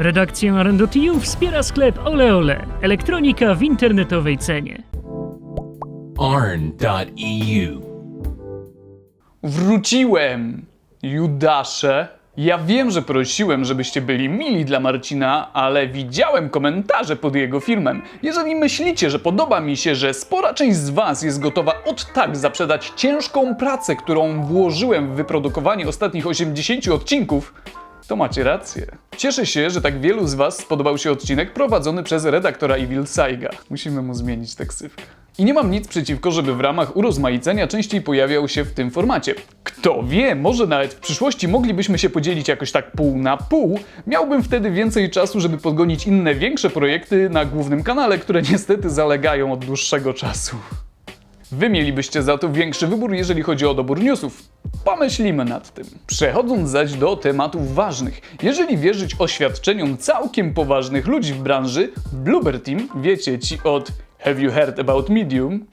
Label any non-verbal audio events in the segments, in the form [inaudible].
Redakcję Arendo.tu wspiera sklep Ole Ole. Elektronika w internetowej cenie. arn.eu. Wróciłem! Judasze! Ja wiem, że prosiłem, żebyście byli mili dla Marcina, ale widziałem komentarze pod jego filmem. Jeżeli myślicie, że podoba mi się, że spora część z Was jest gotowa od tak zaprzedać ciężką pracę, którą włożyłem w wyprodukowanie ostatnich 80 odcinków, to macie rację. Cieszę się, że tak wielu z Was spodobał się odcinek prowadzony przez redaktora Evil Saiga. Musimy mu zmienić taksywkę. I nie mam nic przeciwko, żeby w ramach urozmaicenia częściej pojawiał się w tym formacie. Kto wie, może nawet w przyszłości moglibyśmy się podzielić jakoś tak pół na pół. Miałbym wtedy więcej czasu, żeby podgonić inne większe projekty na głównym kanale, które niestety zalegają od dłuższego czasu. Wy mielibyście za to większy wybór, jeżeli chodzi o dobór newsów. Pomyślimy nad tym. Przechodząc zaś do tematów ważnych. Jeżeli wierzyć oświadczeniom całkiem poważnych ludzi w branży, Bloober Team, wiecie ci od Have you heard about Medium?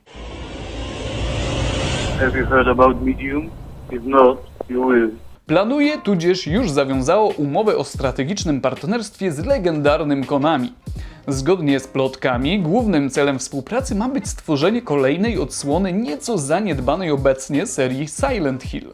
Have you heard about Medium? If not, you will. Planuje tudzież już zawiązało umowę o strategicznym partnerstwie z legendarnym Konami. Zgodnie z plotkami, głównym celem współpracy ma być stworzenie kolejnej odsłony nieco zaniedbanej obecnie serii Silent Hill.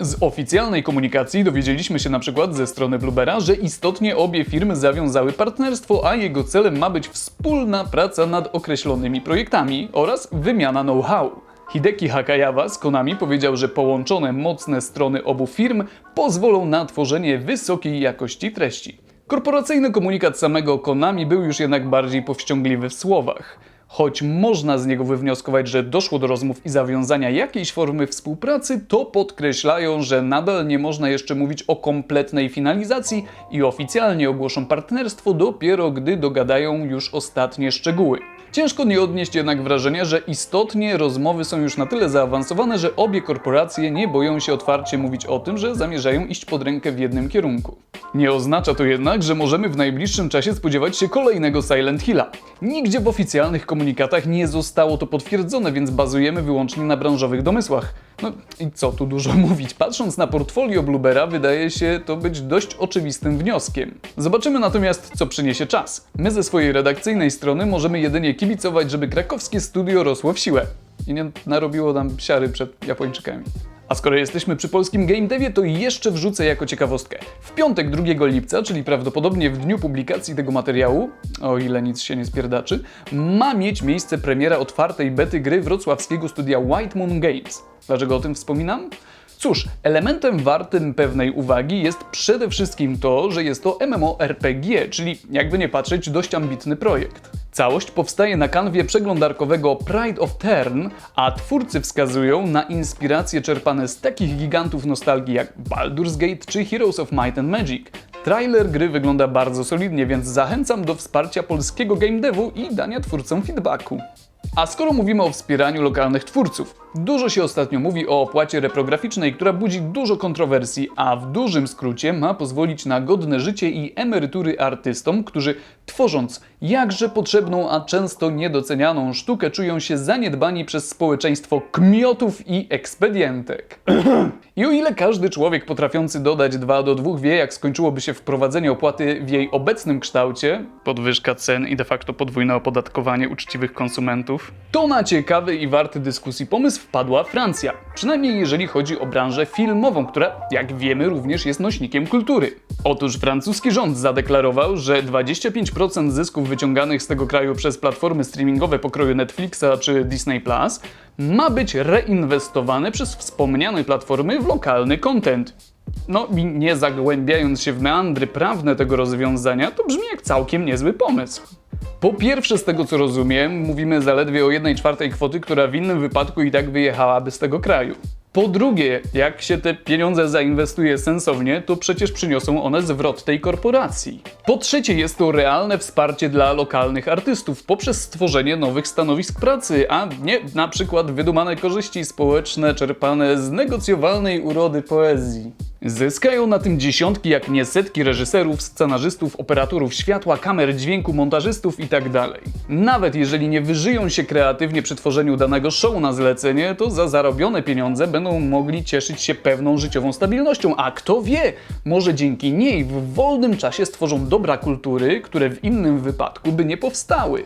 Z oficjalnej komunikacji dowiedzieliśmy się na przykład ze strony Bluebera, że istotnie obie firmy zawiązały partnerstwo, a jego celem ma być wspólna praca nad określonymi projektami oraz wymiana know-how. Hideki Hakayawa z Konami powiedział, że połączone mocne strony obu firm pozwolą na tworzenie wysokiej jakości treści. Korporacyjny komunikat samego Konami był już jednak bardziej powściągliwy w słowach. Choć można z niego wywnioskować, że doszło do rozmów i zawiązania jakiejś formy współpracy, to podkreślają, że nadal nie można jeszcze mówić o kompletnej finalizacji i oficjalnie ogłoszą partnerstwo dopiero gdy dogadają już ostatnie szczegóły. Ciężko nie odnieść jednak wrażenia, że istotnie rozmowy są już na tyle zaawansowane, że obie korporacje nie boją się otwarcie mówić o tym, że zamierzają iść pod rękę w jednym kierunku. Nie oznacza to jednak, że możemy w najbliższym czasie spodziewać się kolejnego Silent Hilla. Nigdzie w oficjalnych komunikatach nie zostało to potwierdzone, więc bazujemy wyłącznie na branżowych domysłach. No i co tu dużo [laughs] mówić, patrząc na portfolio Bluebera wydaje się to być dość oczywistym wnioskiem. Zobaczymy natomiast, co przyniesie czas. My ze swojej redakcyjnej strony możemy jedynie kibicować, żeby krakowskie studio rosło w siłę i nie narobiło nam siary przed Japończykami. A skoro jesteśmy przy polskim game devie, to jeszcze wrzucę jako ciekawostkę. W piątek 2 lipca, czyli prawdopodobnie w dniu publikacji tego materiału, o ile nic się nie spierdaczy, ma mieć miejsce premiera otwartej bety gry wrocławskiego studia White Moon Games. Dlaczego o tym wspominam? Cóż, elementem wartym pewnej uwagi jest przede wszystkim to, że jest to MMORPG, czyli jakby nie patrzeć dość ambitny projekt. Całość powstaje na kanwie przeglądarkowego Pride of Tern, a twórcy wskazują na inspiracje czerpane z takich gigantów nostalgii jak Baldur's Gate czy Heroes of Might and Magic. Trailer gry wygląda bardzo solidnie, więc zachęcam do wsparcia polskiego game devu i dania twórcom feedbacku. A skoro mówimy o wspieraniu lokalnych twórców, dużo się ostatnio mówi o opłacie reprograficznej, która budzi dużo kontrowersji, a w dużym skrócie ma pozwolić na godne życie i emerytury artystom, którzy tworząc jakże potrzebną, a często niedocenianą sztukę, czują się zaniedbani przez społeczeństwo kmiotów i ekspedientek. I o ile każdy człowiek potrafiący dodać 2 do 2 wie, jak skończyłoby się wprowadzenie opłaty w jej obecnym kształcie, podwyżka cen i de facto podwójne opodatkowanie uczciwych konsumentów, to na ciekawy i warty dyskusji pomysł wpadła Francja. Przynajmniej jeżeli chodzi o branżę filmową, która, jak wiemy, również jest nośnikiem kultury. Otóż francuski rząd zadeklarował, że 25% zysków wyciąganych z tego kraju przez platformy streamingowe pokroju Netflixa czy Disney Plus ma być reinwestowane przez wspomniane platformy w lokalny content. No i nie zagłębiając się w meandry prawne tego rozwiązania, to brzmi jak całkiem niezły pomysł. Po pierwsze, z tego co rozumiem, mówimy zaledwie o 1 czwartej kwoty, która w innym wypadku i tak wyjechałaby z tego kraju. Po drugie, jak się te pieniądze zainwestuje sensownie, to przecież przyniosą one zwrot tej korporacji. Po trzecie, jest to realne wsparcie dla lokalnych artystów poprzez stworzenie nowych stanowisk pracy, a nie na przykład wydumane korzyści społeczne czerpane z negocjowalnej urody poezji. Zyskają na tym dziesiątki, jak nie setki reżyserów, scenarzystów, operatorów światła, kamer dźwięku, montażystów itd. Nawet jeżeli nie wyżyją się kreatywnie przy tworzeniu danego show na zlecenie, to za zarobione pieniądze będą mogli cieszyć się pewną życiową stabilnością, a kto wie, może dzięki niej w wolnym czasie stworzą dobra kultury, które w innym wypadku by nie powstały.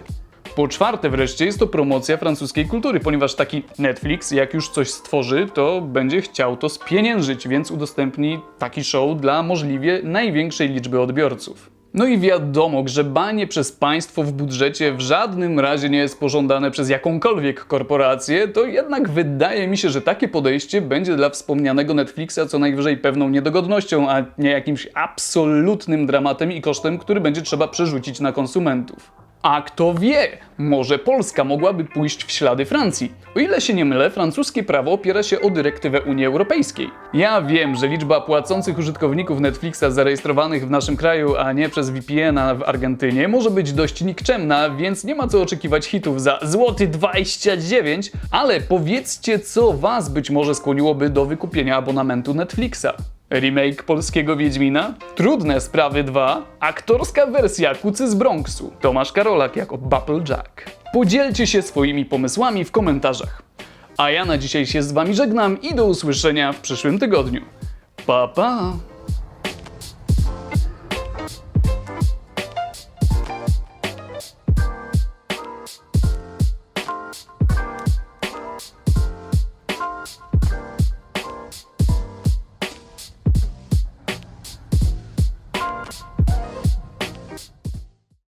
Po czwarte wreszcie jest to promocja francuskiej kultury, ponieważ taki Netflix, jak już coś stworzy, to będzie chciał to spieniężyć, więc udostępni taki show dla możliwie największej liczby odbiorców. No i wiadomo, grzebanie przez państwo w budżecie w żadnym razie nie jest pożądane przez jakąkolwiek korporację, to jednak wydaje mi się, że takie podejście będzie dla wspomnianego Netflixa co najwyżej pewną niedogodnością, a nie jakimś absolutnym dramatem i kosztem, który będzie trzeba przerzucić na konsumentów. A kto wie, może Polska mogłaby pójść w ślady Francji. O ile się nie mylę, francuskie prawo opiera się o dyrektywę Unii Europejskiej. Ja wiem, że liczba płacących użytkowników Netflixa zarejestrowanych w naszym kraju, a nie przez VPN-a w Argentynie, może być dość nikczemna, więc nie ma co oczekiwać hitów za złoty 29, ale powiedzcie, co was być może skłoniłoby do wykupienia abonamentu Netflixa. Remake polskiego Wiedźmina? Trudne sprawy 2. Aktorska wersja Kucy z Bronxu. Tomasz Karolak jako Jack. Podzielcie się swoimi pomysłami w komentarzach. A ja na dzisiaj się z wami żegnam i do usłyszenia w przyszłym tygodniu. Pa pa!